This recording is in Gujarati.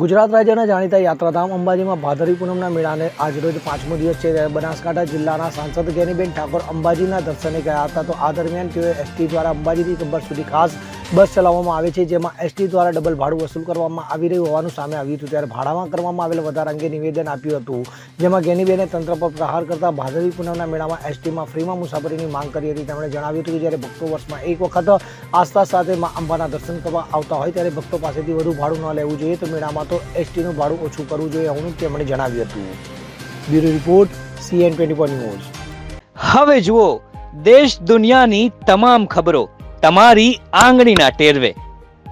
ગુજરાત રાજ્યના જાણીતા યાત્રાધામ અંબાજીમાં ભાદરવી પૂનમના મેળાને આજરોજ પાંચમો દિવસ છે ત્યારે બનાસકાંઠા જિલ્લાના સાંસદ ગેનીબેન ઠાકોર અંબાજીના દર્શને ગયા હતા. તો આ દરમિયાન તેઓએ એસટી દ્વારા અંબાજીથી ગબ્બર સુધી ખાસ બસ ચલાવવામાં આવે છે, જેમાં એસટી દ્વારા ડબલ ભાડું વસૂલ કરવામાં આવી રહ્યું હોવાનું સામે આવ્યું હતું. ત્યારે ભાડામાં કરવામાં આવેલ વધારા અંગે નિવેદન આપ્યું હતું. જેમાં ગેનીબેને તંત્ર પર પ્રહાર કરતા ભાદરવી પૂનમના મેળામાં એસટીમાં ફ્રીમાં મુસાફરીની માંગ કરી હતી. તેમણે જણાવ્યું હતું કે જ્યારે ભક્તો વર્ષમાં એક વખત આસ્થા સાથે મા અંબાના દર્શન કરવા આવતા હોય ત્યારે ભક્તો પાસેથી વધુ ભાડું ન લેવું જોઈએ. તો મેળામાં તો એસટીનું ભાડું ઓછું કરવું જોઈએ એવું તેમણે જણાવ્યું હતું. Bureau report, CN twenty news. હવે જુઓ, દેશ દુનિયાની તમામ ખબરો તમારી આંગળીના ટેરવે.